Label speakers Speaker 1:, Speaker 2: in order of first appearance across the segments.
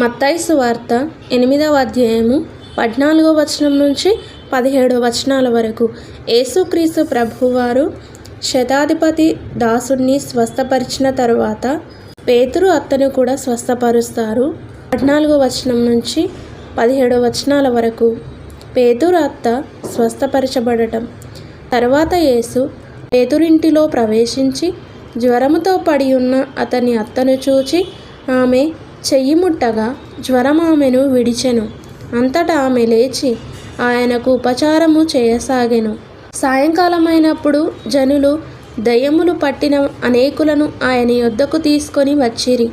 Speaker 1: మత్తాయిసు వార్త ఎనిమిదవ అధ్యాయము పద్నాలుగో వచనం నుంచి పదిహేడో వచనాల వరకు. యేసుక్రీస్తు ప్రభువారు శతాధిపతి దాసుని స్వస్థపరిచిన తరువాత పేతురు అత్తను కూడా స్వస్థపరుస్తారు. పద్నాలుగో వచనం నుంచి పదిహేడో వచనాల వరకు పేతురు అత్త స్వస్థపరచబడటం. తర్వాత యేసు పేతురింటిలో ప్రవేశించి జ్వరముతో పడి ఉన్న అతని అత్తను చూచి ఆమె చెయ్యి ముట్టగా జ్వరం ఆమెను విడిచెను. అంతటా ఆమె లేచి ఆయనకు ఉపచారము చేయసాగెను. సాయంకాలమైనప్పుడు జనులు దయ్యములు పట్టిన అనేకులను ఆయన యొద్దకు తీసుకొని వచ్చిరి.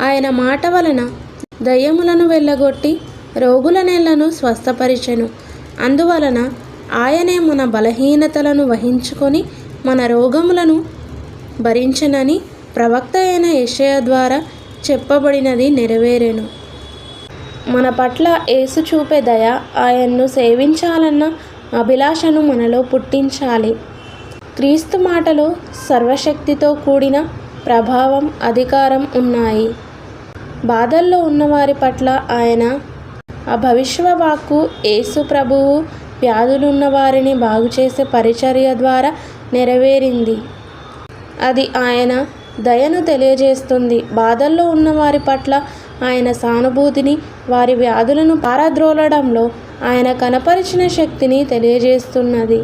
Speaker 1: ఆయన మాట వలన దయ్యములను వెళ్ళగొట్టి రోగుల నెలను స్వస్థపరిచెను. అందువలన ఆయనే మన బలహీనతలను వహించుకొని మన రోగములను భరించనని ప్రవక్త అయిన యషయ ద్వారా చెప్పబడినది నెరవేరెను. మన పట్ల ఏసు చూపే దయ ఆయన్ను సేవించాలన్న అభిలాషను మనలో పుట్టించాలి. క్రీస్తు మాటలో సర్వశక్తితో కూడిన ప్రభావం అధికారం ఉన్నాయి. బాధల్లో ఉన్నవారి పట్ల ఆయన ఆ భవిష్య వాక్కు యేసు ప్రభువు వ్యాధులున్న వారిని బాగుచేసే పరిచర్య ద్వారా నెరవేరింది. అది ఆయన దయను తెలియజేస్తుంది. బాధల్లో ఉన్న వారి పట్ల ఆయన సానుభూతిని వారి వ్యాధులను పారద్రోలడంలో ఆయన కనపరిచిన శక్తిని తెలియజేస్తున్నది.